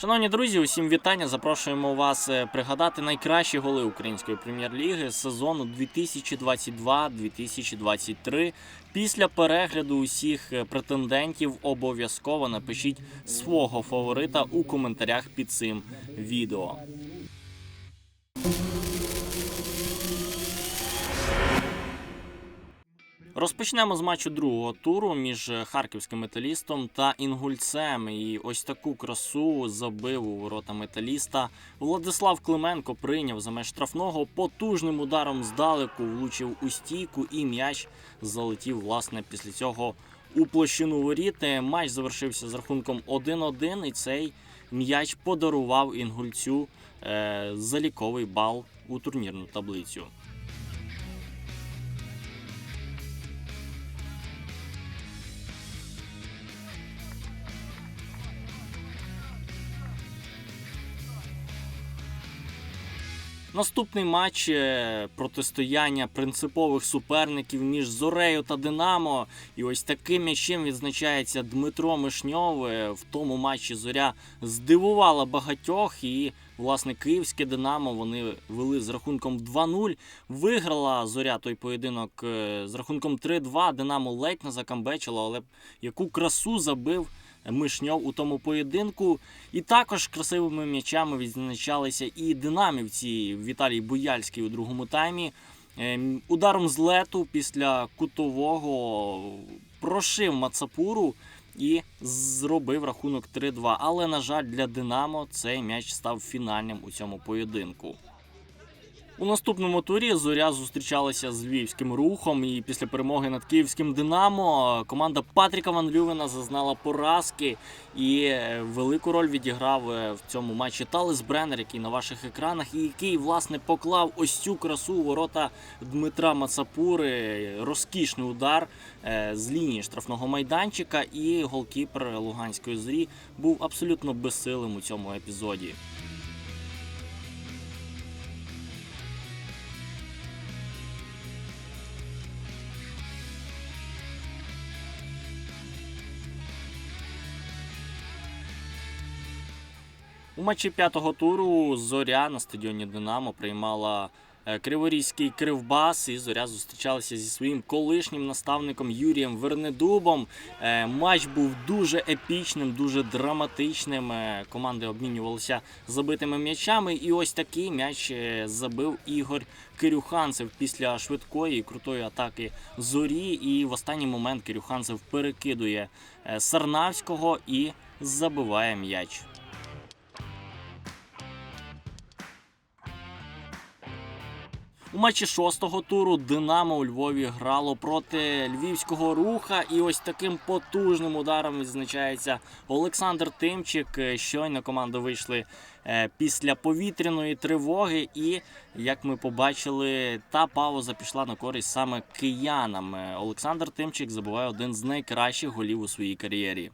Шановні друзі, усім вітання. Запрошуємо вас е, пригадати найкращі голи української прем'єр-ліги сезону 2022-2023. Після перегляду усіх е, претендентів обов'язково напишіть свого фаворита у коментарях під цим відео. Розпочнемо з матчу другого туру між харківським металістом та інгульцем. І ось таку красу забив у ворота металіста. Владислав Клименко прийняв за меж штрафного потужним ударом здалеку, влучив у стійку і м'яч залетів власне після цього у площину воріт. Матч завершився з рахунком 1-1, і цей м'яч подарував інгульцю е, заліковий бал у турнірну таблицю. Наступний матч е, протистояння принципових суперників між Зорею та Динамо. І ось таким м'ячем відзначається Дмитро Мишньов. Е, В тому матчі Зоря здивувала багатьох. І, власне, київське Динамо вони вели з рахунком 2-0. Виграла Зоря той поєдинок е, з рахунком 3-2. Динамо ледь не закамбечило, але яку красу забив. Мишньов у тому поєдинку. І також красивими м'ячами відзначалися і динамівці Віталій Буяльський у другому таймі. Ем, Ударом з лету після кутового прошив Мацапуру і зробив рахунок 3-2. Але, на жаль, для Динамо цей м'яч став фінальним у цьому поєдинку. У наступному турі зоря зустрічалася з львівським рухом, і після перемоги над київським Динамо команда Патріка Ван Лювена зазнала поразки. І е, велику роль відіграв е, в цьому матчі Талес Бреннер, який на ваших екранах, і який власне поклав ось цю красу у ворота Дмитра Мацапури. Розкішний удар е, з лінії штрафного майданчика. І голкіпер Луганської зорі був абсолютно безсилим у цьому епізоді. У матчі п'ятого туру Зоря на стадіоні Динамо приймала е, Криворізький Кривбас, і Зоря зустрічалася зі своїм колишнім наставником Юрієм Вернедубом. Е, Матч був дуже епічним, дуже драматичним. Е, Команди обмінювалися забитими м'ячами. І ось такий м'яч забив Ігор Кирюханцев після швидкої і крутої атаки зорі. І в останній момент Кирюханцев перекидує Сарнавського і забиває м'яч. У матчі шостого туру Динамо у Львові грало проти львівського руха, і ось таким потужним ударом відзначається Олександр Тимчик. Щойно команди вийшли е, після повітряної тривоги, і як ми побачили, та пауза пішла на користь саме киянам. Е, Олександр Тимчик забуває один з найкращих голів у своїй кар'єрі.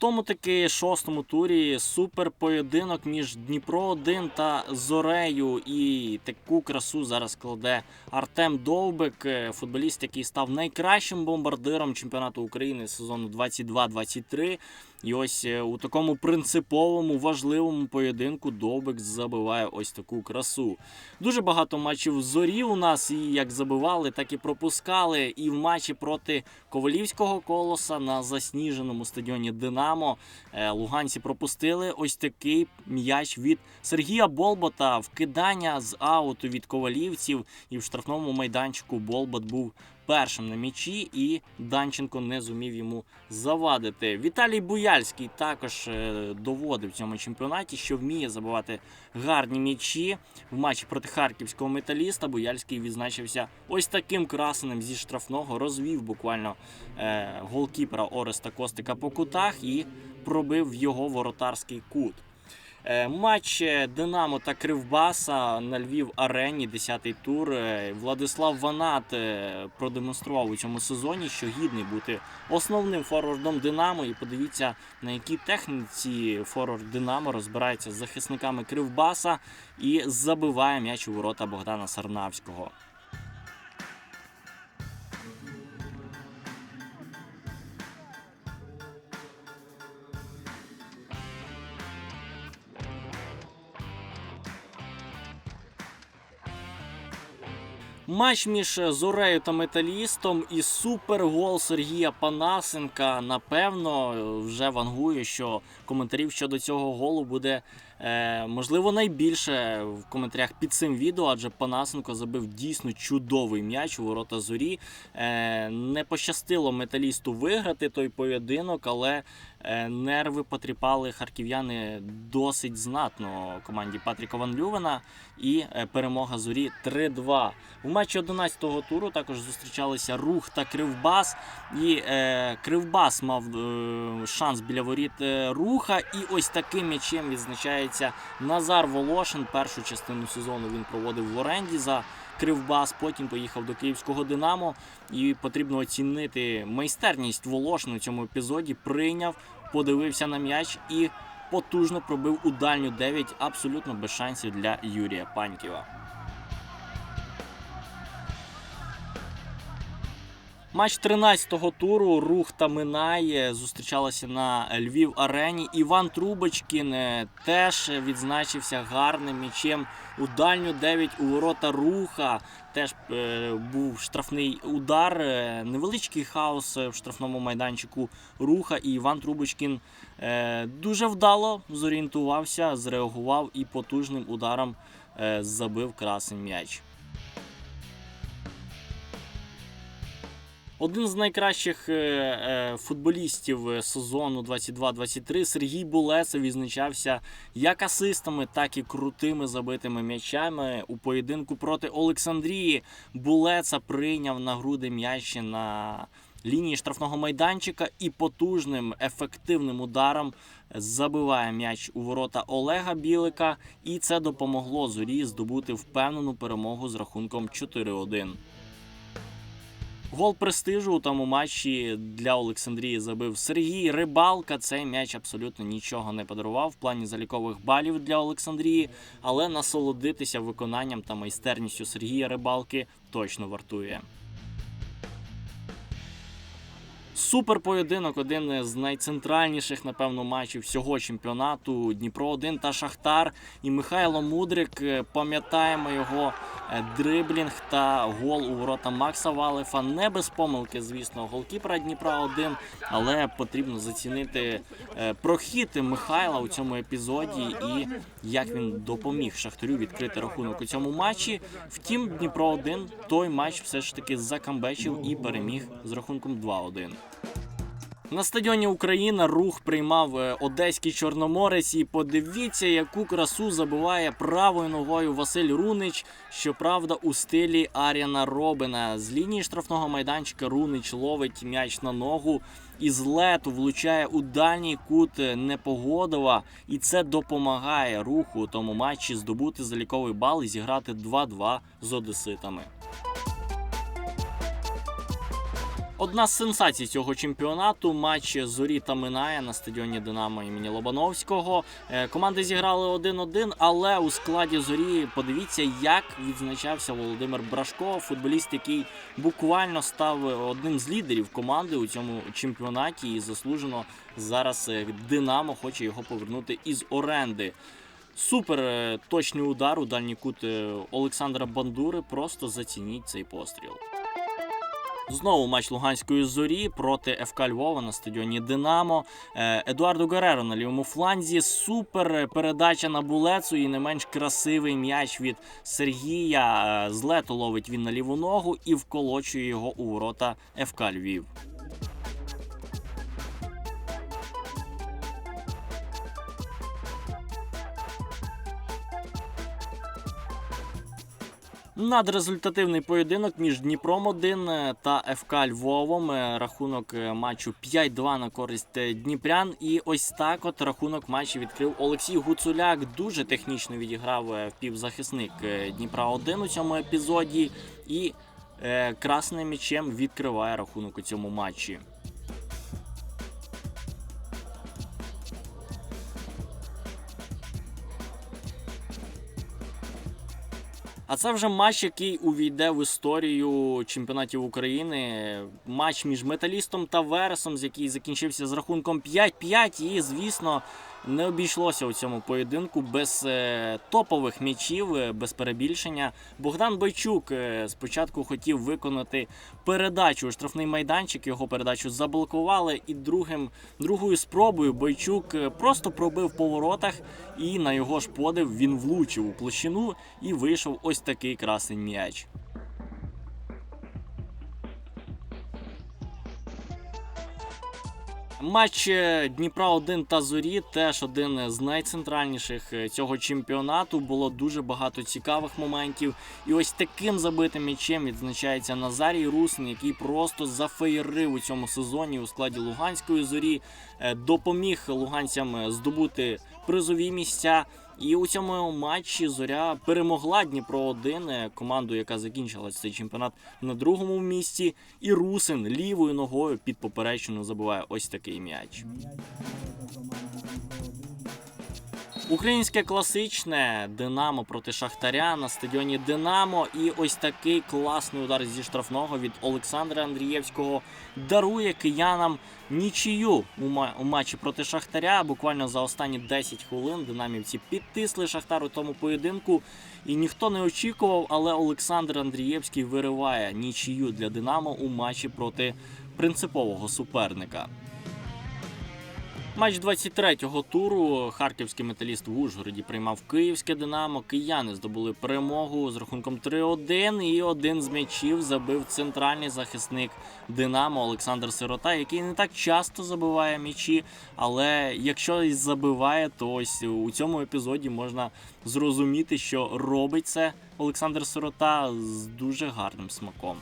Тому таки шостому турі супер поєдинок між Дніпро 1 та Зорею. І таку красу зараз кладе Артем Довбик, е, футболіст, який став найкращим бомбардиром чемпіонату України сезону 22-23. І ось е, у такому принциповому важливому поєдинку Довбик забиває ось таку красу. Дуже багато матчів зорі у нас і як забивали, так і пропускали. І в матчі проти Ковалівського колоса на засніженому стадіоні Динамо е, луганці пропустили ось такий м'яч від Сергія Болбота. Вкидання з ауту від ковалівців, і в штрафному майданчику Болбот був першим на м'ячі, і Данченко не зумів йому завадити. Віталій Буяльський також е, доводив в цьому чемпіонаті, що вміє забивати гарні м'ячі. В матчі проти харківського металіста Буяльський відзначився ось таким красеним зі штрафного, розвів буквально е, голкіпера Ореста Костика по кутах і пробив його воротарський кут. Е, Матч е, Динамо та Кривбаса на Львів арені, 10-й тур. Е, Владислав Ванат продемонстрував у цьому сезоні, що гідний бути основним форвардом Динамо. І подивіться, на якій техніці форвард Динамо розбирається з захисниками Кривбаса і забиває м'яч у ворота Богдана Сарнавського. Матч між Зорею та Металістом і супергол Сергія Панасенка. Напевно, вже вангую, що коментарів щодо цього голу буде е, можливо найбільше в коментарях під цим відео, адже Панасенко забив дійсно чудовий м'яч у ворота зорі. Е, не пощастило металісту виграти той поєдинок, але е, нерви потріпали харків'яни досить знатно команді Патріка Ван Лювена. І перемога зорі 3-2. У матчі 11-го туру також зустрічалися Рух та Кривбас. І е, Кривбас мав е, шанс біля воріт руха. І ось таким м'ячем відзначається Назар Волошин. Першу частину сезону він проводив в оренді за Кривбас. Потім поїхав до київського Динамо. І потрібно оцінити майстерність Волошин у цьому епізоді. Прийняв, подивився на м'яч і потужно пробив у дальню 9 абсолютно без шансів для Юрія Паньківа. Матч 13-го туру Рух та Минай зустрічалися на Львів арені. Іван Трубочкін е, теж відзначився гарним м'ячем у дальню 9 у ворота руха. Теж е, був штрафний удар, е, невеличкий хаос в штрафному майданчику руха. І Іван Трубочкін дуже вдало зорієнтувався, зреагував і потужним ударом забив красний м'яч. Один з найкращих е, е, футболістів е, сезону 22-23 Сергій Булесов відзначався як асистами, так і крутими забитими м'ячами у поєдинку проти Олександрії. Булеца прийняв на груди м'ячі на лінії штрафного майданчика і потужним ефективним ударом забиває м'яч у ворота Олега Білика. І це допомогло зорі здобути впевнену перемогу з рахунком 4-1. Гол престижу у тому матчі для Олександрії забив Сергій Рибалка. Цей м'яч абсолютно нічого не подарував в плані залікових балів для Олександрії, але насолодитися виконанням та майстерністю Сергія Рибалки точно вартує. Супер поєдинок, один з найцентральніших, напевно, матчів всього чемпіонату. Дніпро 1 та Шахтар. І Михайло Мудрик. е, Пам'ятаємо його е, дриблінг та гол у ворота Макса Валефа. Не без помилки, звісно, голкіпера Дніпра 1, але потрібно зацінити е, прохід Михайла у цьому епізоді і як він допоміг Шахтарю відкрити рахунок у цьому матчі. Втім, Дніпро 1 той матч все ж таки закамбечив і переміг з рахунком 2-1. На стадіоні Україна рух приймав е, одеський чорноморець. І подивіться, яку красу забиває правою ногою Василь Рунич. Щоправда, у стилі Аріана Робина. З лінії штрафного майданчика Рунич ловить м'яч на ногу і з лету влучає у дальній кут е, Непогодова. І це допомагає руху тому матчі здобути заліковий бал і зіграти 2-2 з одеситами. Одна з сенсацій цього чемпіонату матч зорі та Минає на стадіоні Динамо імені Лобановського. Е, Команди зіграли 1-1, але у складі зорі подивіться, як відзначався Володимир Брашко, футболіст, який буквально став одним з лідерів команди у цьому чемпіонаті і заслужено зараз е, Динамо хоче його повернути із оренди. Супер е, точний удар у дальній кут Олександра Бандури. Просто зацініть цей постріл. Знову матч Луганської зорі проти ФК Львова на стадіоні Динамо. Е, Едуардо Гереро на лівому фланзі. Супер передача на булецу і не менш красивий м'яч від Сергія. Злето ловить він на ліву ногу і вколочує його у ворота ФК Львів. Надрезультативний поєдинок між Дніпром 1 та ФК Львовом. Е, Рахунок е, матчу 5-2 на користь е, Дніпрян. І ось так от рахунок матчу відкрив Олексій Гуцуляк. Дуже технічно відіграв е, півзахисник е, Дніпра 1 у цьому епізоді. І е, красним м'ячем відкриває рахунок у цьому матчі. Це вже матч, який увійде в історію чемпіонатів України. Матч між металістом та Вересом, який закінчився з рахунком 5-5. І, звісно, не обійшлося у цьому поєдинку без е, топових м'ячів, е, без перебільшення. Богдан Бойчук е, спочатку хотів виконати передачу у штрафний майданчик. Його передачу заблокували. І другим, другою спробою Бойчук просто пробив по воротах, і на його ж подив він влучив у площину і вийшов ось такий красний м'яч. Матч Дніпра 1 та Зорі теж один з найцентральніших е, цього чемпіонату. Було дуже багато цікавих моментів. І ось таким забитим м'ячем відзначається Назарій Русин, який просто зафеєрив у цьому сезоні у складі Луганської зорі, е, допоміг луганцям е, здобути призові місця. І у цьому матчі зоря перемогла Дніпро 1 команду, яка закінчила цей чемпіонат на другому місці. І Русин лівою ногою під поперечину забиває ось такий м'яч. Українське класичне Динамо проти Шахтаря на стадіоні Динамо. І ось такий класний удар зі штрафного від Олександра Андрієвського дарує киянам нічию у, ма- у матчі проти Шахтаря. Буквально за останні 10 хвилин динамівці підтисли Шахтар у тому поєдинку. І ніхто не очікував, але Олександр Андрієвський вириває нічию для Динамо у матчі проти принципового суперника. Матч 23-го туру харківський металіст в Ужгороді приймав київське Динамо. Кияни здобули перемогу з рахунком 3-1. І один з м'ячів забив центральний захисник Динамо Олександр Сирота, який не так часто забиває м'ячі. Але якщо і забиває, то ось у цьому епізоді можна зрозуміти, що робить це Олександр Сирота з дуже гарним смаком.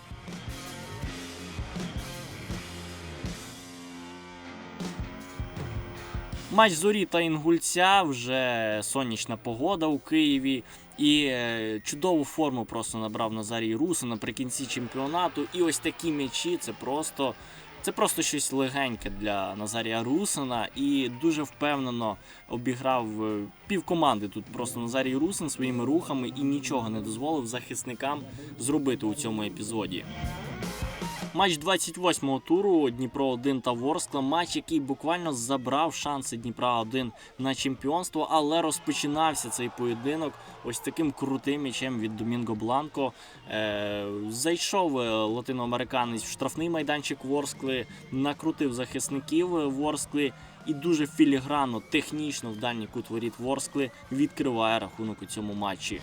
Матч зорі та інгульця вже сонячна погода у Києві. І е, чудову форму просто набрав Назарій Русин наприкінці чемпіонату. І ось такі м'ячі це просто. Це просто щось легеньке для Назарія Русина і дуже впевнено обіграв е, півкоманди тут просто Назарій Русин своїми рухами і нічого не дозволив захисникам зробити у цьому епізоді. Матч 28-го туру Дніпро 1 та Ворскла. Матч, який буквально забрав шанси Дніпра 1 на чемпіонство, але розпочинався цей поєдинок ось таким крутим м'ячем від Домінго Бланко. Е, зайшов е, латиноамериканець в штрафний майданчик Ворскли, накрутив захисників Ворскли і дуже філігранно, технічно в дальній кут воріт Ворскли відкриває рахунок у цьому матчі.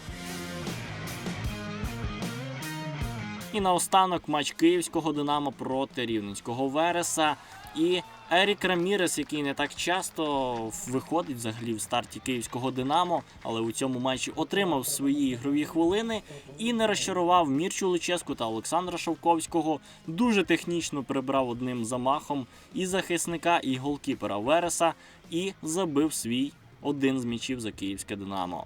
І наостанок матч київського Динамо проти рівненського Вереса. І Ерік Рамірес, який не так часто виходить взагалі в старті київського Динамо, але у цьому матчі отримав свої ігрові хвилини і не розчарував Мірчу Луческу та Олександра Шовковського. Дуже технічно прибрав одним замахом і захисника, і голкіпера Вереса, і забив свій один з м'ячів за київське Динамо.